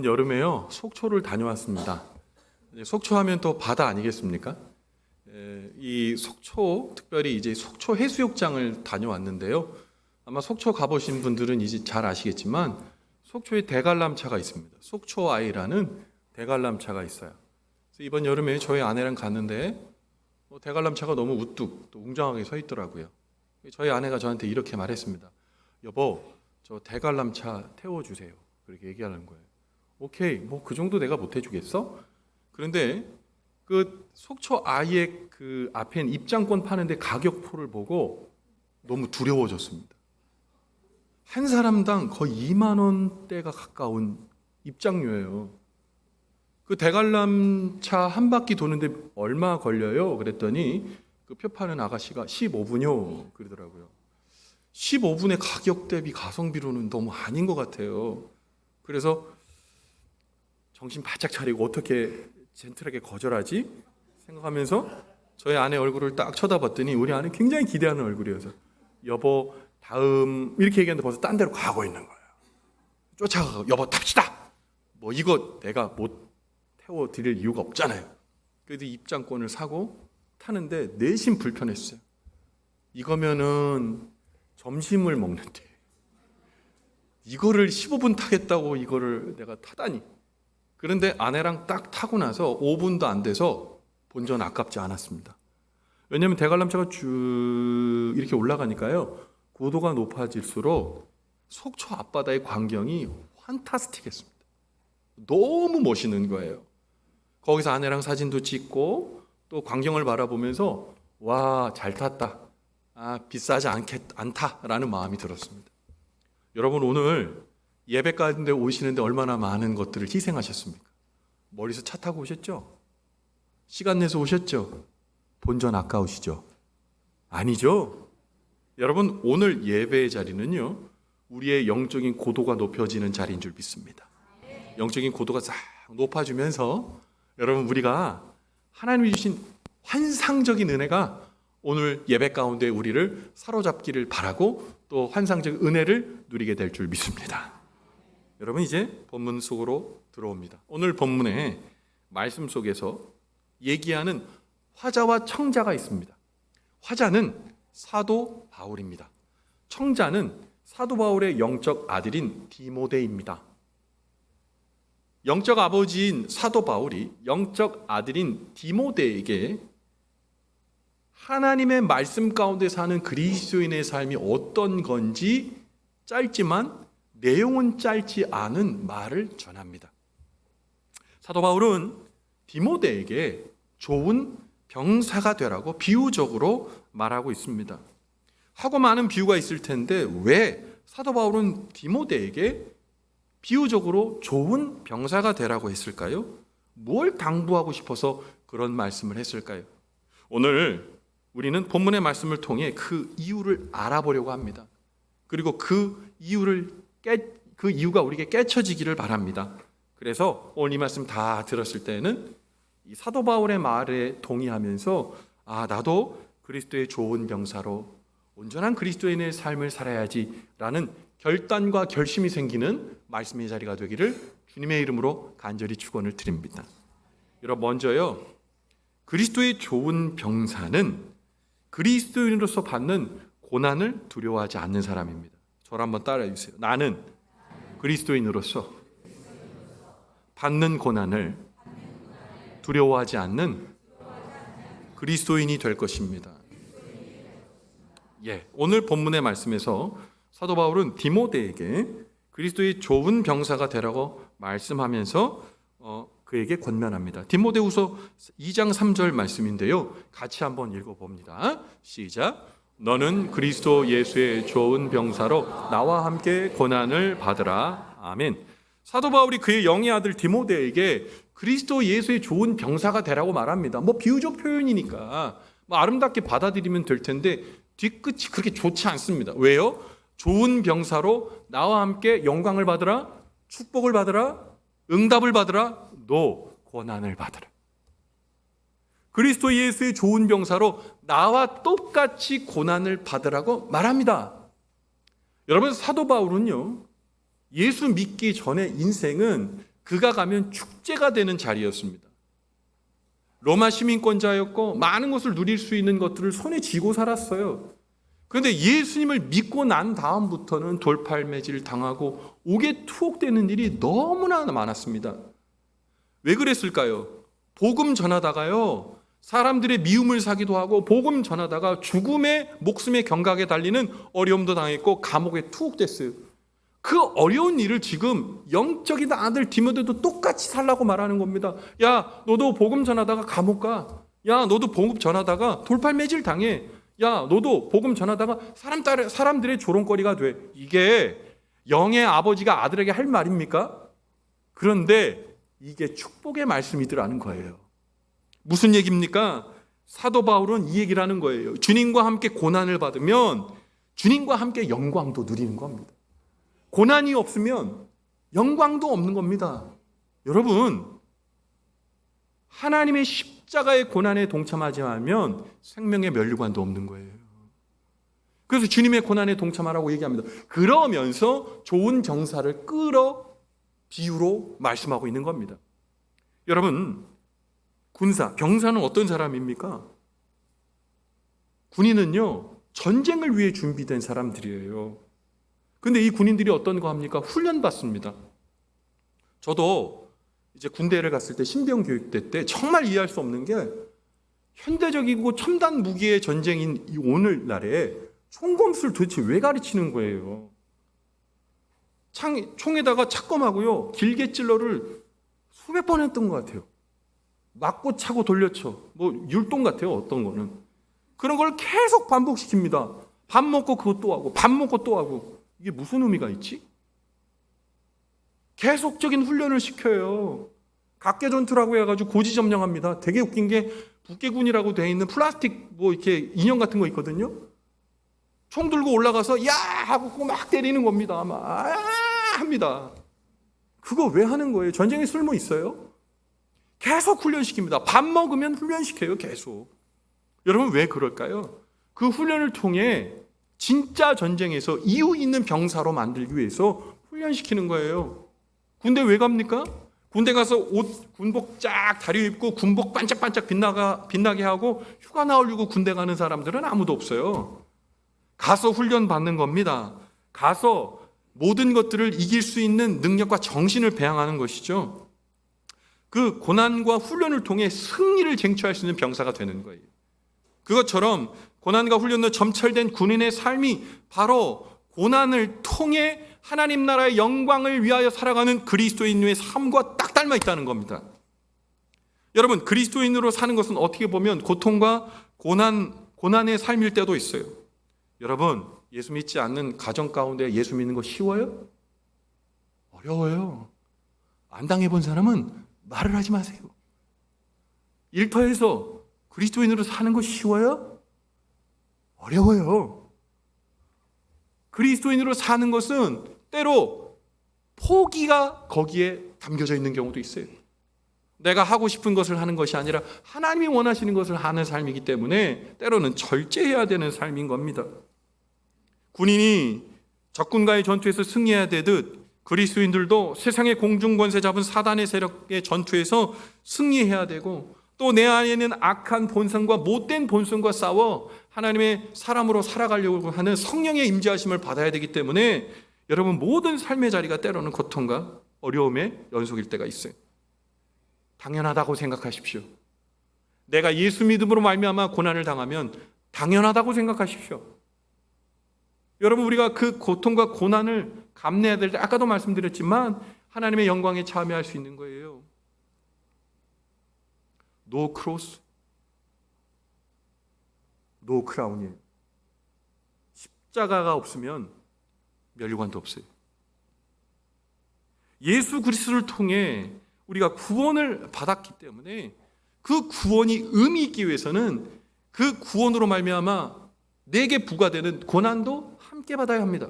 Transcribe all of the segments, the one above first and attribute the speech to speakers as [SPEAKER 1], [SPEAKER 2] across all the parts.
[SPEAKER 1] 이번 여름에요 속초를 다녀왔습니다. 속초하면 또 바다 아니겠습니까? 에, 이 속초 특별히 이제 속초 해수욕장을 다녀왔는데요. 아마 속초 가보신 분들은 이제 잘 아시겠지만 속초에 대관람차가 있습니다. 속초 아이라는 대관람차가 있어요. 그래서 이번 여름에 저희 아내랑 갔는데 어, 대관람차가 너무 우뚝 또 웅장하게 서 있더라고요. 저희 아내가 저한테 이렇게 말했습니다. 여보, 저 대관람차 태워주세요. 그렇게 얘기하는 거예요. 오케이, 뭐 그 정도 내가 못 해주겠어? 그런데 그 속초 아이의 그 앞엔 입장권 파는데 가격표를 보고 너무 두려워졌습니다. 한 사람당 거의 2만 원대가 가까운 입장료예요. 그 대관람 차 한 바퀴 도는데 얼마 걸려요? 그랬더니 그 표 파는 아가씨가 15분요 그러더라고요. 15분의 가격 대비 가성비로는 너무 아닌 것 같아요. 그래서 정신 바짝 차리고 어떻게 젠틀하게 거절하지 생각하면서 저희 아내 얼굴을 딱 쳐다봤더니 우리 아내 굉장히 기대하는 얼굴이어서 여보 다음 이렇게 얘기하는데 벌써 딴 데로 가고 있는 거예요. 쫓아가고 여보 탑시다. 뭐 이거 내가 못 태워 드릴 이유가 없잖아요. 그래도 입장권을 사고 타는데 내심 불편했어요. 이거면은 점심을 먹는데 이거를 15분 타겠다고 이거를 내가 타다니. 그런데 아내랑 딱 타고 나서 5분도 안 돼서 본전 아깝지 않았습니다. 왜냐하면 대관람차가 쭉 이렇게 올라가니까요. 고도가 높아질수록 속초 앞바다의 광경이 환타스틱했습니다. 너무 멋있는 거예요. 거기서 아내랑 사진도 찍고 또 광경을 바라보면서 와 잘 탔다. 아 비싸지 않겠 않다라는 마음이 들었습니다. 여러분 오늘 예배 가는데 오시는데 얼마나 많은 것들을 희생하셨습니까? 멀리서 차 타고 오셨죠? 시간 내서 오셨죠? 본전 아까우시죠? 아니죠? 여러분 오늘 예배의 자리는요 우리의 영적인 고도가 높여지는 자리인 줄 믿습니다. 영적인 고도가 싹 높아지면서 여러분 우리가 하나님이 주신 환상적인 은혜가 오늘 예배 가운데 우리를 사로잡기를 바라고 또 환상적 은혜를 누리게 될 줄 믿습니다. 여러분 이제 본문 속으로 들어옵니다. 오늘 본문의 말씀 속에서 얘기하는 화자와 청자가 있습니다. 화자는 사도 바울입니다. 청자는 사도 바울의 영적 아들인 디모데입니다. 영적 아버지인 사도 바울이 영적 아들인 디모데에게 하나님의 말씀 가운데 사는 그리스도인의 삶이 어떤 건지 짧지만 내용은 짧지 않은 말을 전합니다. 사도 바울은 디모데에게 좋은 병사가 되라고 비유적으로 말하고 있습니다. 하고 많은 비유가 있을 텐데 왜 사도 바울은 디모데에게 비유적으로 좋은 병사가 되라고 했을까요? 뭘 당부하고 싶어서 그런 말씀을 했을까요? 오늘 우리는 본문의 말씀을 통해 그 이유를 알아보려고 합니다. 그리고 그 이유를 깨, 그 이유가 우리에게 깨쳐지기를 바랍니다. 그래서 오늘 이 말씀 다 들었을 때는 이 사도 바울의 말에 동의하면서 아 나도 그리스도의 좋은 병사로 온전한 그리스도인의 삶을 살아야지라는 결단과 결심이 생기는 말씀의 자리가 되기를 주님의 이름으로 간절히 축원을 드립니다. 여러분 먼저요 그리스도의 좋은 병사는 그리스도인으로서 받는 고난을 두려워하지 않는 사람입니다. 저를 한번 따라해 주세요. 나는 그리스도인으로서 받는 고난을 두려워하지 않는 그리스도인이 될 것입니다. 예, 오늘 본문의 말씀에서 사도 바울은 디모데에게 그리스도의 좋은 병사가 되라고 말씀하면서 어, 그에게 권면합니다. 디모데후서 2장 3절 말씀인데요. 같이 한번 읽어 봅니다. 시작. 너는 그리스도 예수의 좋은 병사로 나와 함께 고난을 받으라. 아멘. 사도 바울이 그의 영의 아들 디모데에게 그리스도 예수의 좋은 병사가 되라고 말합니다. 뭐 비유적 표현이니까 뭐 아름답게 받아들이면 될 텐데 뒤끝이 그렇게 좋지 않습니다. 왜요? 좋은 병사로 나와 함께 영광을 받으라, 축복을 받으라, 응답을 받으라, 너 고난을 받으라. 그리스도 예수의 좋은 병사로 나와 똑같이 고난을 받으라고 말합니다. 여러분 사도 바울은요. 예수 믿기 전에 인생은 그가 가면 축제가 되는 자리였습니다. 로마 시민권자였고 많은 것을 누릴 수 있는 것들을 손에 쥐고 살았어요. 그런데 예수님을 믿고 난 다음부터는 돌팔매질 당하고 옥에 투옥되는 일이 너무나 많았습니다. 왜 그랬을까요? 복음 전하다가요. 사람들의 미움을 사기도 하고 복음 전하다가 죽음의 목숨의 경각에 달리는 어려움도 당했고 감옥에 투옥됐어요. 그 어려운 일을 지금 영적인 아들 디모데도 똑같이 살라고 말하는 겁니다. 야, 너도 복음 전하다가 감옥 가. 야, 너도 복음 전하다가 돌팔매질 당해. 야, 너도 복음 전하다가 사람 따라, 사람들의 조롱거리가 돼. 이게 영의 아버지가 아들에게 할 말입니까? 그런데 이게 축복의 말씀이더라는 거예요. 무슨 얘기입니까? 사도 바울은 이 얘기를 하는 거예요. 주님과 함께 고난을 받으면 주님과 함께 영광도 누리는 겁니다. 고난이 없으면 영광도 없는 겁니다. 여러분, 하나님의 십자가의 고난에 동참하지 않으면 생명의 면류관도 없는 거예요. 그래서 주님의 고난에 동참하라고 얘기합니다. 그러면서 좋은 정사를 끌어 비유로 말씀하고 있는 겁니다. 여러분, 군사, 병사는 어떤 사람입니까? 군인은요, 전쟁을 위해 준비된 사람들이에요. 근데 이 군인들이 어떤 거 합니까? 훈련 받습니다. 저도 이제 군대를 갔을 때 신병 교육대 때 정말 이해할 수 없는 게 현대적이고 첨단 무기의 전쟁인 이 오늘날에 총검술 도대체 왜 가르치는 거예요? 창, 총에다가 착검하고요 길게 찔러를 수백 번 했던 것 같아요. 맞고 차고 돌려쳐 뭐 율동 같아요 어떤 거는 그런 걸 계속 반복시킵니다. 밥 먹고 그것 또 하고 밥 먹고 또 하고 이게 무슨 의미가 있지? 계속적인 훈련을 시켜요. 각계 전투라고 해가지고 고지 점령합니다. 되게 웃긴 게 북계군이라고 돼 있는 플라스틱 뭐 이렇게 인형 같은 거 있거든요. 총 들고 올라가서 야 하고 막 때리는 겁니다. 막 아, 합니다. 그거 왜 하는 거예요? 전쟁에 쓸모 있어요? 계속 훈련시킵니다. 밥 먹으면 훈련시켜요. 계속. 여러분 왜 그럴까요? 그 훈련을 통해 진짜 전쟁에서 이유 있는 병사로 만들기 위해서 훈련시키는 거예요. 군대 왜 갑니까? 군대 가서 옷 군복 쫙 다리 입고 군복 반짝반짝 빛나가 빛나게 하고 휴가 나오려고 군대 가는 사람들은 아무도 없어요. 가서 훈련 받는 겁니다. 가서 모든 것들을 이길 수 있는 능력과 정신을 배양하는 것이죠. 그 고난과 훈련을 통해 승리를 쟁취할 수 있는 병사가 되는 거예요. 그것처럼 고난과 훈련으로 점철된 군인의 삶이 바로 고난을 통해 하나님 나라의 영광을 위하여 살아가는 그리스도인의 삶과 딱 닮아 있다는 겁니다. 여러분, 그리스도인으로 사는 것은 어떻게 보면 고통과 고난, 고난의 삶일 때도 있어요. 여러분, 예수 믿지 않는 가정 가운데 예수 믿는 거 쉬워요? 어려워요. 안 당해본 사람은 말을 하지 마세요. 일터에서 그리스도인으로 사는 거 쉬워요? 어려워요. 그리스도인으로 사는 것은 때로 포기가 거기에 담겨져 있는 경우도 있어요. 내가 하고 싶은 것을 하는 것이 아니라 하나님이 원하시는 것을 하는 삶이기 때문에 때로는 절제해야 되는 삶인 겁니다. 군인이 적군과의 전투에서 승리해야 되듯 그리스도인들도 세상의 공중 권세 잡은 사단의 세력의 전투에서 승리해야 되고 또 내 안에 는 악한 본성과 못된 본성과 싸워 하나님의 사람으로 살아가려고 하는 성령의 임재하심을 받아야 되기 때문에 여러분 모든 삶의 자리가 때로는 고통과 어려움의 연속일 때가 있어요. 당연하다고 생각하십시오. 내가 예수 믿음으로 말미암아 고난을 당하면 당연하다고 생각하십시오. 여러분 우리가 그 고통과 고난을 감내해야 될 때 아까도 말씀드렸지만 하나님의 영광에 참여할 수 있는 거예요. 노 크로스, 노 크라운이에요. 십자가가 없으면 멸관도 없어요. 예수 그리스도를 통해 우리가 구원을 받았기 때문에 그 구원이 의미 있기 위해서는 그 구원으로 말미암아 내게 부과되는 고난도 함께 받아야 합니다.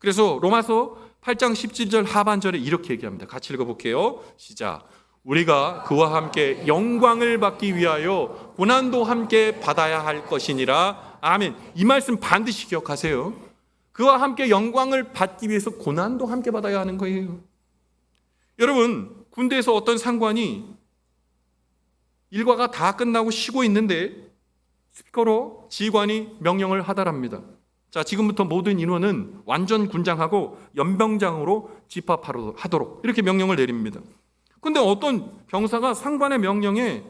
[SPEAKER 1] 그래서 로마서 8장 17절 하반절에 이렇게 얘기합니다. 같이 읽어볼게요. 시작. 우리가 그와 함께 영광을 받기 위하여 고난도 함께 받아야 할 것이니라. 아멘. 이 말씀 반드시 기억하세요. 그와 함께 영광을 받기 위해서 고난도 함께 받아야 하는 거예요. 여러분, 군대에서 어떤 상관이 일과가 다 끝나고 쉬고 있는데 스피커로 지휘관이 명령을 하달합니다. 자, 지금부터 모든 인원은 완전 군장하고 연병장으로 집합하도록 이렇게 명령을 내립니다. 근데 어떤 병사가 상관의 명령에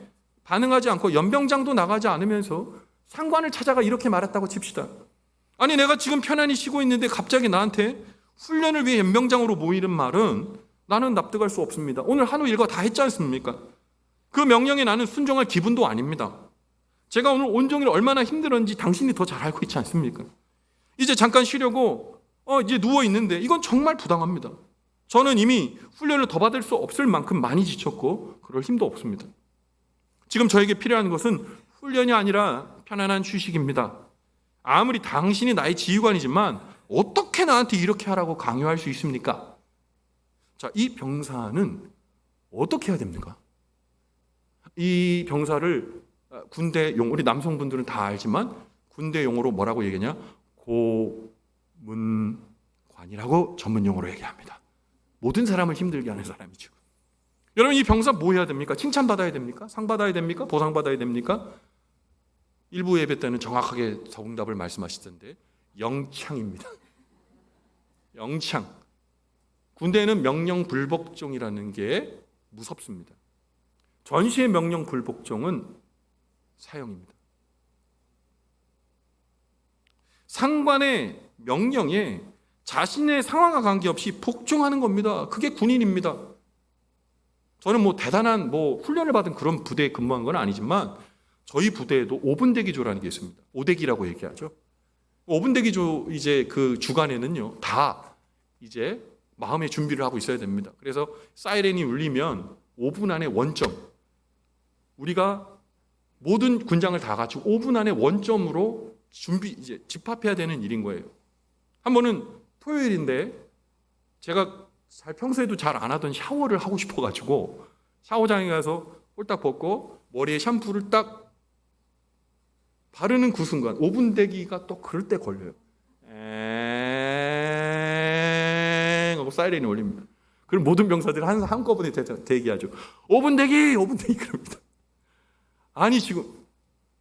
[SPEAKER 1] 반응하지 않고 연병장도 나가지 않으면서 상관을 찾아가 이렇게 말했다고 칩시다. 아니 내가 지금 편안히 쉬고 있는데 갑자기 나한테 훈련을 위해 연병장으로 모이는 말은 나는 납득할 수 없습니다. 오늘 한우 일과 다 했지 않습니까? 그 명령에 나는 순종할 기분도 아닙니다. 제가 오늘 온종일 얼마나 힘들었는지 당신이 더 잘 알고 있지 않습니까? 이제 잠깐 쉬려고 어 이제 누워 있는데 이건 정말 부당합니다. 저는 이미 훈련을 더 받을 수 없을 만큼 많이 지쳤고 그럴 힘도 없습니다. 지금 저에게 필요한 것은 훈련이 아니라 편안한 휴식입니다. 아무리 당신이 나의 지휘관이지만 어떻게 나한테 이렇게 하라고 강요할 수 있습니까? 자, 이 병사는 어떻게 해야 됩니까? 이 병사를 아, 군대 용 우리 남성분들은 다 알지만 군대 용어로 뭐라고 얘기하냐? 고문관이라고 전문 용어로 얘기합니다. 모든 사람을 힘들게 하는 사람이죠. 여러분 이 병사 뭐 해야 됩니까? 칭찬 받아야 됩니까? 상 받아야 됩니까? 보상 받아야 됩니까? 일부 예배 때는 정확하게 정답을 말씀하시던데 영창입니다. 영창. 군대에는 명령 불복종이라는 게 무섭습니다. 전시의 명령 불복종은 사형입니다. 상관의 명령에 자신의 상황과 관계없이 복종하는 겁니다. 그게 군인입니다. 저는 뭐 대단한 뭐 훈련을 받은 그런 부대에 근무한 건 아니지만 저희 부대에도 5분 대기조라는 게 있습니다. 오대기라고 얘기하죠. 5분 대기조 이제 그 주간에는요 다 이제 마음의 준비를 하고 있어야 됩니다. 그래서 사이렌이 울리면 5분 안에 원점 우리가 모든 군장을 다 갖추고 5분 안에 원점으로 준비 이제 집합해야 되는 일인 거예요. 한 번은 토요일인데 제가 잘 평소에도 잘 안 하던 샤워를 하고 싶어 가지고 샤워장에 가서 홀딱 벗고 머리에 샴푸를 딱 바르는 그 순간 5분 대기가 또 그럴 때 걸려요. 엥 하고 사이렌이 울립니다. 그럼 모든 병사들이 한, 한꺼번에 대- 대기하죠. 5분 대기, 5분 대기 그럽니다. 아니 지금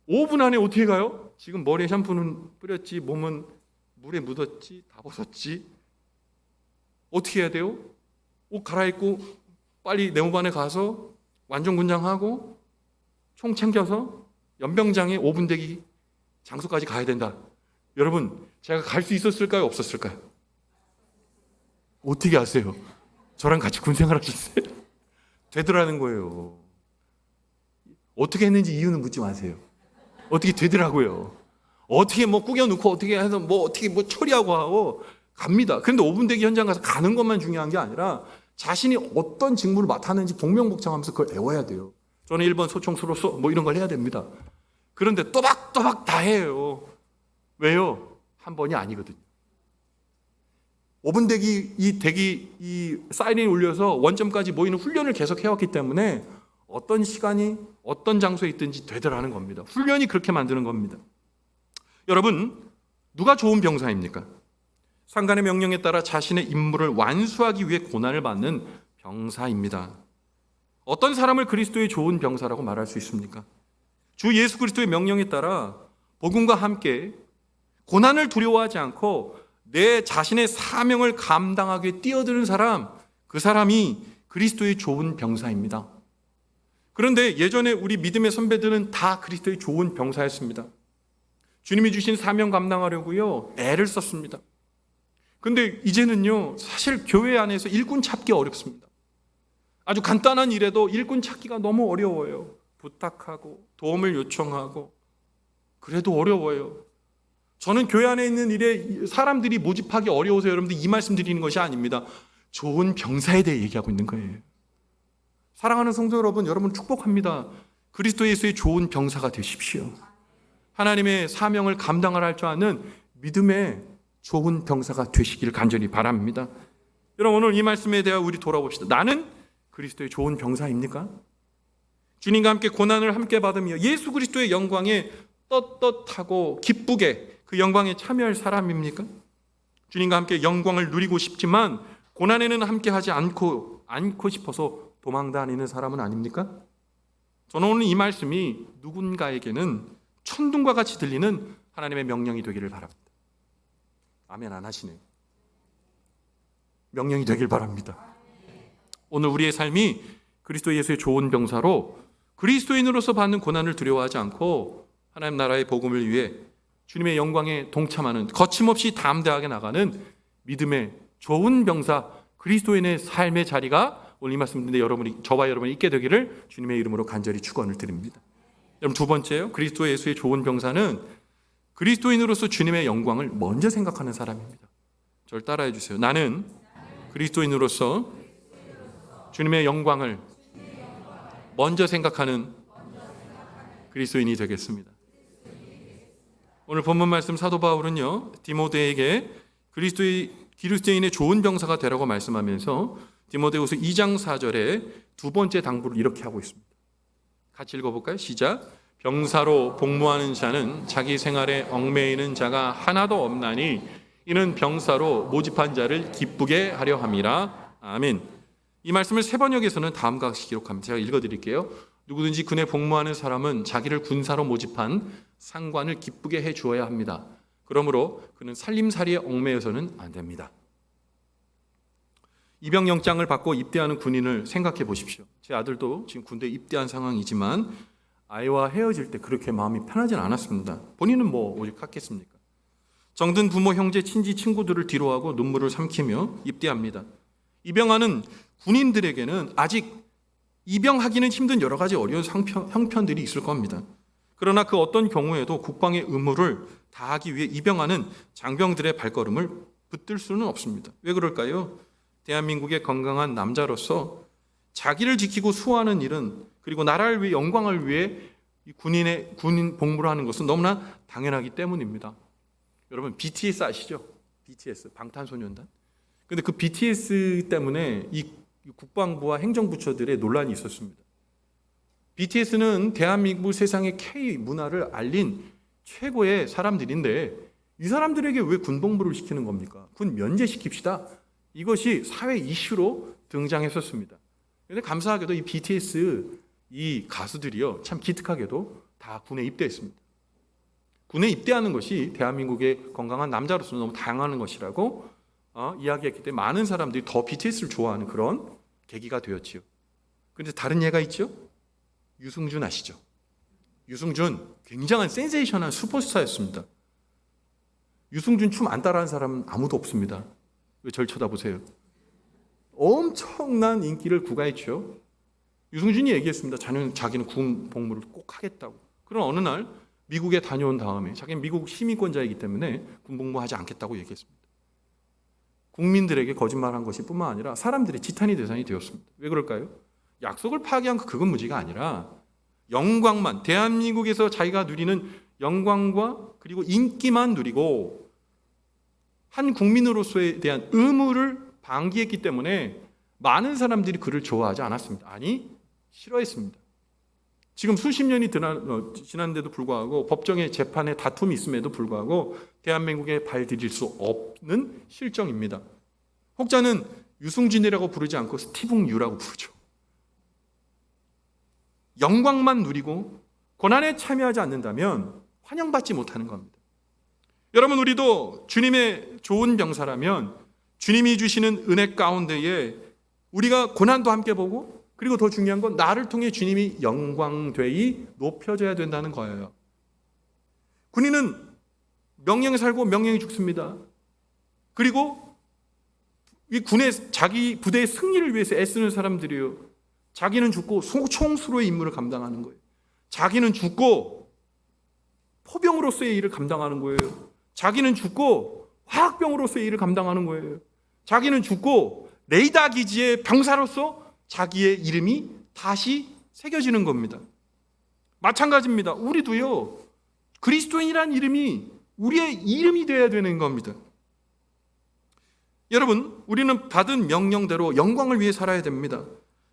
[SPEAKER 1] 5분 안에 어떻게 가요? 지금 머리에 샴푸는 뿌렸지, 몸은 물에 묻었지, 다 벗었지. 어떻게 해야 돼요? 옷 갈아입고 빨리 내무반에 가서 완전 군장하고 총 챙겨서 연병장에 5분 대기 장소까지 가야 된다. 여러분, 제가 갈 수 있었을까요? 없었을까요? 어떻게 아세요? 저랑 같이 군 생활 하셨어요? 되더라는 거예요. 어떻게 했는지 이유는 묻지 마세요. 어떻게 되더라고요. 어떻게 뭐 꾸겨놓고 어떻게 해서 뭐 어떻게 뭐 처리하고 하고 갑니다. 그런데 5분 대기 현장 가서 가는 것만 중요한 게 아니라 자신이 어떤 직무를 맡았는지 복명복창하면서 그걸 외워야 돼요. 저는 1번 소총수로서 뭐 이런 걸 해야 됩니다. 그런데 또박또박 다 해요. 왜요? 한 번이 아니거든요. 5분 대기 이 대기 이 사이렌이 울려서 원점까지 모이는 훈련을 계속 해왔기 때문에 어떤 시간이 어떤 장소에 있든지 되더라는 겁니다. 훈련이 그렇게 만드는 겁니다. 여러분 누가 좋은 병사입니까? 상관의 명령에 따라 자신의 임무를 완수하기 위해 고난을 받는 병사입니다. 어떤 사람을 그리스도의 좋은 병사라고 말할 수 있습니까? 주 예수 그리스도의 명령에 따라 복음과 함께 고난을 두려워하지 않고 내 자신의 사명을 감당하기 위해 뛰어드는 사람, 그 사람이 그리스도의 좋은 병사입니다. 그런데 예전에 우리 믿음의 선배들은 다 그리스도의 좋은 병사였습니다. 주님이 주신 사명 감당하려고요, 애를 썼습니다. 근데 이제는요, 사실 교회 안에서 일꾼 찾기 어렵습니다. 아주 간단한 일에도 일꾼 찾기가 너무 어려워요. 부탁하고 도움을 요청하고 그래도 어려워요. 저는 교회 안에 있는 일에 사람들이 모집하기 어려워서 여러분들 이 말씀 드리는 것이 아닙니다. 좋은 병사에 대해 얘기하고 있는 거예요. 사랑하는 성도 여러분, 여러분 축복합니다. 그리스도 예수의 좋은 병사가 되십시오. 하나님의 사명을 감당을 할 줄 아는 믿음의 좋은 병사가 되시기를 간절히 바랍니다. 여러분 오늘 이 말씀에 대해 우리 돌아봅시다. 나는 그리스도의 좋은 병사입니까? 주님과 함께 고난을 함께 받으며 예수 그리스도의 영광에 떳떳하고 기쁘게 그 영광에 참여할 사람입니까? 주님과 함께 영광을 누리고 싶지만 고난에는 함께 하지 않고 않고 싶어서 도망 다니는 사람은 아닙니까? 저는 오늘 이 말씀이 누군가에게는 천둥과 같이 들리는 하나님의 명령이 되기를 바랍니다. 아멘 안 하시네요. 명령이 되길 바랍니다. 오늘 우리의 삶이 그리스도 예수의 좋은 병사로 그리스도인으로서 받는 고난을 두려워하지 않고 하나님 나라의 복음을 위해 주님의 영광에 동참하는 거침없이 담대하게 나가는 믿음의 좋은 병사 그리스도인의 삶의 자리가 오늘 이 말씀 듣는데 여러분이 저와 여러분이 있게 되기를 주님의 이름으로 간절히 축원을 드립니다. 여러분 두 번째요. 그리스도 예수의 좋은 병사는 그리스도인으로서 주님의 영광을 먼저 생각하는 사람입니다. 저를 따라해 주세요. 나는 그리스도인으로서 주님의 영광을 먼저 생각하는 그리스도인이 되겠습니다. 오늘 본문 말씀 사도 바울은요 디모데에게 그리스도의 그리스도인의 좋은 병사가 되라고 말씀하면서 디모데후서 2장 4절에 두 번째 당부를 이렇게 하고 있습니다. 같이 읽어볼까요? 시작. 병사로 복무하는 자는 자기 생활에 얽매이는 자가 하나도 없나니 이는 병사로 모집한 자를 기쁘게 하려 함이라. 아멘. 이 말씀을 세 번역에서는 다음과 같이 기록합니다. 제가 읽어드릴게요. 누구든지 군에 복무하는 사람은 자기를 군사로 모집한 상관을 기쁘게 해 주어야 합니다. 그러므로 그는 살림살이에 얽매여서는 안 됩니다. 입영 영장을 받고 입대하는 군인을 생각해 보십시오. 제 아들도 지금 군대 입대한 상황이지만 아이와 헤어질 때 그렇게 마음이 편하진 않았습니다. 본인은 뭐 오직 하겠습니까? 정든 부모, 형제, 친지, 친구들을 뒤로하고 눈물을 삼키며 입대합니다. 입영하는 군인들에게는 아직 입영하기는 힘든 여러 가지 어려운 상편, 형편들이 있을 겁니다. 그러나 그 어떤 경우에도 국방의 의무를 다하기 위해 입영하는 장병들의 발걸음을 붙들 수는 없습니다. 왜 그럴까요? 대한민국의 건강한 남자로서 자기를 지키고 수호하는 일은 그리고 나라를 위해 영광을 위해 이 군인의 군인 복무를 하는 것은 너무나 당연하기 때문입니다. 여러분 BTS 아시죠? BTS 방탄소년단. 근데 그 BTS 때문에 이 국방부와 행정부처들의 논란이 있었습니다. BTS는 대한민국 세상의 K 문화를 알린 최고의 사람들인데 이 사람들에게 왜 군복무를 시키는 겁니까? 군 면제시킵시다. 이것이 사회 이슈로 등장했었습니다. 그런데 감사하게도 이 BTS 이 가수들이요 참 기특하게도 다 군에 입대했습니다. 군에 입대하는 것이 대한민국의 건강한 남자로서 너무 다양한 것이라고 어, 이야기했기 때문에 많은 사람들이 더 BTS를 좋아하는 그런 계기가 되었지요. 그런데 다른 예가 있죠. 유승준 아시죠? 유승준 굉장한 센세이션한 슈퍼스타였습니다. 유승준 춤 안 따라하는 사람은 아무도 없습니다. 왜 절 쳐다보세요? 엄청난 인기를 구가했죠. 유승준이 얘기했습니다. 자기는, 자기는 군 복무를 꼭 하겠다고. 그런 어느 날 미국에 다녀온 다음에 자기는 미국 시민권자이기 때문에 군 복무하지 않겠다고 얘기했습니다. 국민들에게 거짓말한 것이 뿐만 아니라 사람들의 지탄이 대상이 되었습니다. 왜 그럴까요? 약속을 파기한 그건 무지가 아니라 영광만 대한민국에서 자기가 누리는 영광과 그리고 인기만 누리고 한 국민으로서에 대한 의무를 방기했기 때문에 많은 사람들이 그를 좋아하지 않았습니다. 아니 싫어했습니다. 지금 수십 년이 지났는데도 불구하고 법정의 재판에 다툼이 있음에도 불구하고 대한민국에 발 디딜 수 없는 실정입니다. 혹자는 유승준이라고 부르지 않고 스티븐 유라고 부르죠. 영광만 누리고 고난에 참여하지 않는다면 환영받지 못하는 겁니다. 여러분 우리도 주님의 좋은 병사라면 주님이 주시는 은혜 가운데에 우리가 고난도 함께 보고 그리고 더 중요한 건 나를 통해 주님이 영광되이 높여져야 된다는 거예요. 군인은 명령에 살고 명령에 죽습니다. 그리고 이 군의 자기 부대의 승리를 위해서 애쓰는 사람들이요. 자기는 죽고 총수로의 임무를 감당하는 거예요. 자기는 죽고 포병으로서의 일을 감당하는 거예요. 자기는 죽고 화학병으로서의 일을 감당하는 거예요. 자기는 죽고 레이더 기지의 병사로서 자기의 이름이 다시 새겨지는 겁니다. 마찬가지입니다. 우리도요, 그리스도인이란 이름이 우리의 이름이 되어야 되는 겁니다. 여러분, 우리는 받은 명령대로 영광을 위해 살아야 됩니다.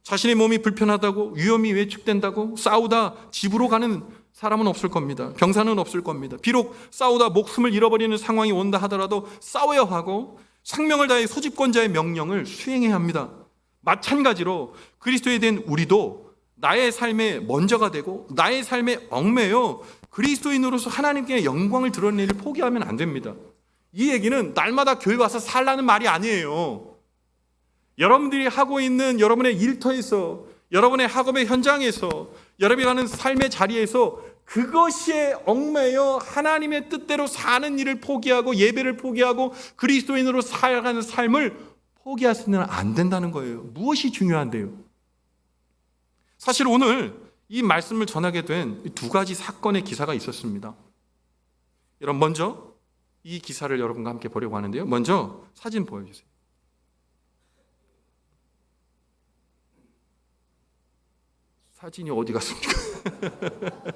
[SPEAKER 1] 자신의 몸이 불편하다고 위험이 외축된다고 싸우다 집으로 가는 사람은 없을 겁니다. 병사는 없을 겁니다. 비록 싸우다 목숨을 잃어버리는 상황이 온다 하더라도 싸워야 하고 생명을 다해 소집권자의 명령을 수행해야 합니다. 마찬가지로 그리스도에 대한 우리도 나의 삶의 먼저가 되고 나의 삶의 얽매여 그리스도인으로서 하나님께 영광을 드러내를 포기하면 안 됩니다. 이 얘기는 날마다 교회 와서 살라는 말이 아니에요. 여러분들이 하고 있는 여러분의 일터에서 여러분의 학업의 현장에서 여러분이 하는 삶의 자리에서 그것에 얽매여 하나님의 뜻대로 사는 일을 포기하고 예배를 포기하고 그리스도인으로 살아가는 삶을 포기하시면 안 된다는 거예요. 무엇이 중요한데요? 사실 오늘 이 말씀을 전하게 된 두 가지 사건의 기사가 있었습니다. 여러분 먼저 이 기사를 여러분과 함께 보려고 하는데요. 먼저 사진 보여주세요. 사진이 어디 갔습니까?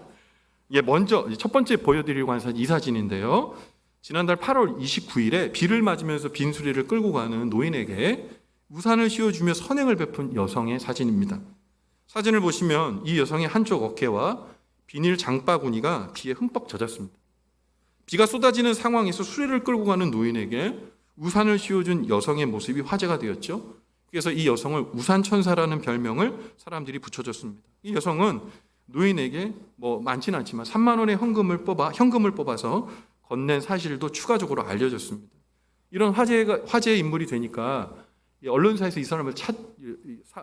[SPEAKER 1] 예, 먼저 첫 번째 보여드리려고 하는 사진 이 사진인데요. 지난달 8월 29일에 비를 맞으면서 빈수리를 끌고 가는 노인에게 우산을 씌워주며 선행을 베푼 여성의 사진입니다. 사진을 보시면 이 여성의 한쪽 어깨와 비닐 장바구니가 비에 흠뻑 젖었습니다. 비가 쏟아지는 상황에서 수레를 끌고 가는 노인에게 우산을 씌워준 여성의 모습이 화제가 되었죠. 그래서 이 여성을 우산 천사라는 별명을 사람들이 붙여줬습니다. 이 여성은 노인에게 뭐 많지는 않지만 3만 원의 현금을 뽑아 현금을 뽑아서 건넨 사실도 추가적으로 알려졌습니다. 이런 화제가 화제의 인물이 되니까 이 언론사에서 이 사람을 찾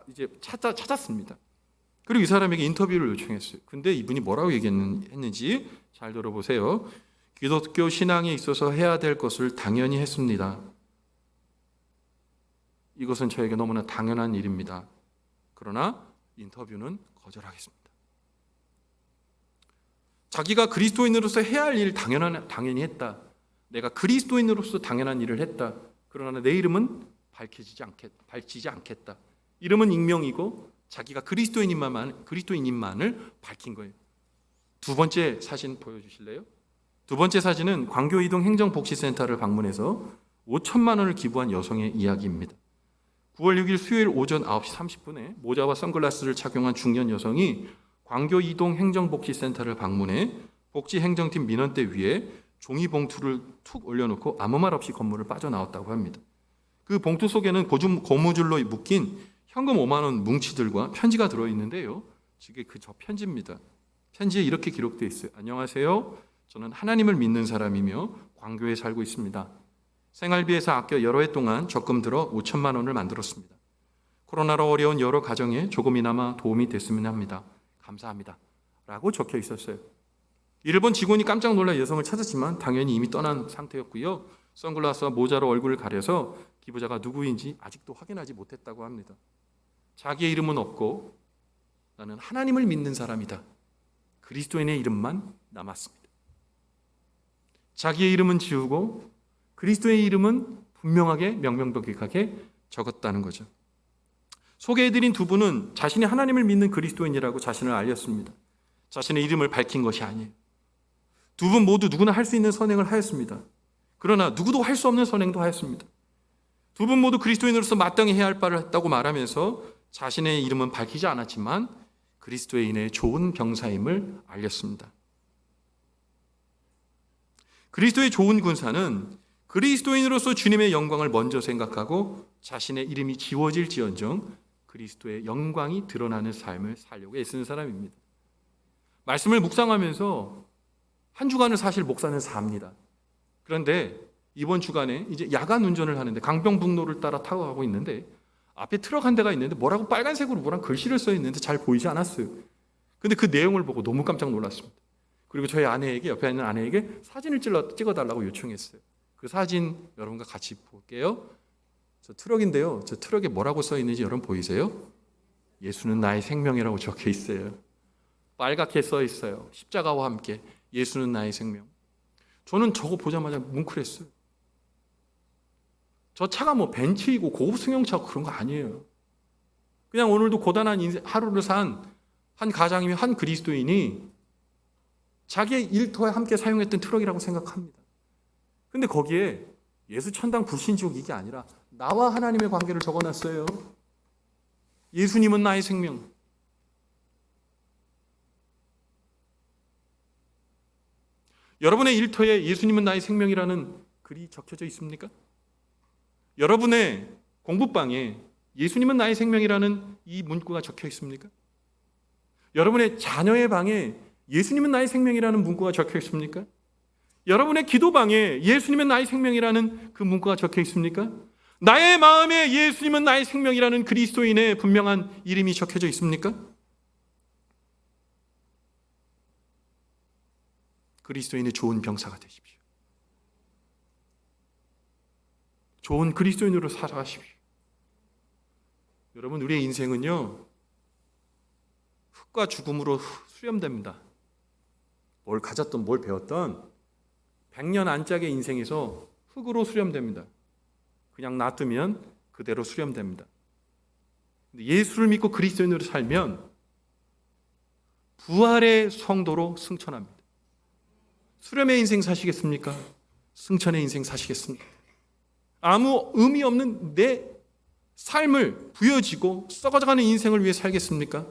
[SPEAKER 1] 이제 찾아 찾았습니다. 그리고 이 사람에게 인터뷰를 요청했어요. 근데 이분이 뭐라고 얘기했는지 잘 들어보세요. 기독교 신앙에 있어서 해야 될 것을 당연히 했습니다. 이것은 저에게 너무나 당연한 일입니다. 그러나 인터뷰는 거절하겠습니다. 자기가 그리스도인으로서 해야 할 일 당연한 당연히 했다. 내가 그리스도인으로서 당연한 일을 했다. 그러나 내 이름은 밝혀지지 않겠 밝히지 않겠다. 이름은 익명이고 자기가 그리스도인인만 그리스도인인만을 밝힌 거예요. 두 번째 사진 보여주실래요? 두 번째 사진은 광교 이동 행정복지센터를 방문해서 5천만 원을 기부한 여성의 이야기입니다. 9월 6일 수요일 오전 9시 30분에 모자와 선글라스를 착용한 중년 여성이 광교 이동 행정복지센터를 방문해 복지행정팀 민원대 위에 종이 봉투를 툭 올려놓고 아무 말 없이 건물을 빠져나왔다고 합니다. 그 봉투 속에는 고중, 고무줄로 묶인 현금 5만 원 뭉치들과 편지가 들어 있는데요. 이게 그 저 편지입니다. 편지에 이렇게 기록되어 있어요. 안녕하세요. 저는 하나님을 믿는 사람이며 광교에 살고 있습니다. 생활비에서 아껴 여러 해 동안 적금 들어 5천만 원을 만들었습니다. 코로나로 어려운 여러 가정에 조금이나마 도움이 됐으면 합니다. 감사합니다. 라고 적혀 있었어요. 이를 본 직원이 깜짝 놀라 여성을 찾았지만 당연히 이미 떠난 상태였고요. 선글라스와 모자로 얼굴을 가려서 기부자가 누구인지 아직도 확인하지 못했다고 합니다. 자기의 이름은 없고 나는 하나님을 믿는 사람이다. 그리스도인의 이름만 남았습니다. 자기의 이름은 지우고 그리스도의 이름은 분명하게 명명백백하게 적었다는 거죠. 소개해드린 두 분은 자신이 하나님을 믿는 그리스도인이라고 자신을 알렸습니다. 자신의 이름을 밝힌 것이 아니에요. 두 분 모두 누구나 할 수 있는 선행을 하였습니다. 그러나 누구도 할 수 없는 선행도 하였습니다. 두 분 모두 그리스도인으로서 마땅히 해야 할 바를 했다고 말하면서 자신의 이름은 밝히지 않았지만 그리스도인의 좋은 병사임을 알렸습니다. 그리스도의 좋은 군사는 그리스도인으로서 주님의 영광을 먼저 생각하고 자신의 이름이 지워질지언정 그리스도의 영광이 드러나는 삶을 살려고 애쓰는 사람입니다. 말씀을 묵상하면서 한 주간을 사실 목사는 삽니다. 그런데 이번 주간에 이제 야간 운전을 하는데 강병북로를 따라 타고 가고 있는데 앞에 트럭 한 대가 있는데 뭐라고 빨간색으로 뭐랑 글씨를 써 있는데 잘 보이지 않았어요. 근데 그 내용을 보고 너무 깜짝 놀랐습니다. 그리고 저희 아내에게 옆에 있는 아내에게 사진을 찍어 달라고 요청했어요. 그 사진 여러분과 같이 볼게요. 저 트럭인데요. 저 트럭에 뭐라고 써 있는지 여러분 보이세요? 예수는 나의 생명이라고 적혀 있어요. 빨갛게 써 있어요. 십자가와 함께 예수는 나의 생명. 저는 저거 보자마자 뭉클했어요. 저 차가 뭐 벤츠이고 고급 승용차고 그런 거 아니에요. 그냥 오늘도 고단한 인생, 하루를 산 한 가장이며 한 그리스도인이 자기의 일터에 함께 사용했던 트럭이라고 생각합니다. 근데 거기에 예수 천당 불신지옥 이게 아니라 나와 하나님의 관계를 적어놨어요. 예수님은 나의 생명. 여러분의 일터에 예수님은 나의 생명이라는 글이 적혀져 있습니까? 여러분의 공부방에 예수님은 나의 생명이라는 이 문구가 적혀 있습니까? 여러분의 자녀의 방에 예수님은 나의 생명이라는 문구가 적혀 있습니까? 여러분의 기도방에 예수님은 나의 생명이라는 그 문구가 적혀 있습니까? 나의 마음에 예수님은 나의 생명이라는 그리스도인의 분명한 이름이 적혀져 있습니까? 그리스도인의 좋은 병사가 되십시오. 좋은 그리스도인으로 살아가십시오. 여러분, 우리의 인생은요, 흙과 죽음으로 수렴됩니다. 뭘 가졌던 뭘 배웠던 100년 안짝의 인생에서 흙으로 수렴됩니다. 그냥 놔두면 그대로 수렴됩니다. 예수를 믿고 그리스도인으로 살면 부활의 성도로 승천합니다. 수렴의 인생 사시겠습니까? 승천의 인생 사시겠습니까? 아무 의미 없는 내 삶을 부여지고 썩어져가는 인생을 위해 살겠습니까?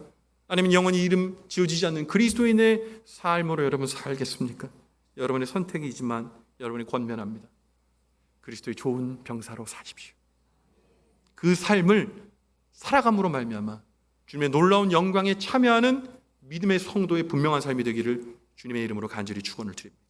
[SPEAKER 1] 아니면 영원히 이름 지어지지 않는 그리스도인의 삶으로 여러분 살겠습니까? 여러분의 선택이지만 여러분이 권면합니다. 그리스도의 좋은 병사로 사십시오. 그 삶을 살아감으로 말미암아 주님의 놀라운 영광에 참여하는 믿음의 성도의 분명한 삶이 되기를 주님의 이름으로 간절히 축원을 드립니다.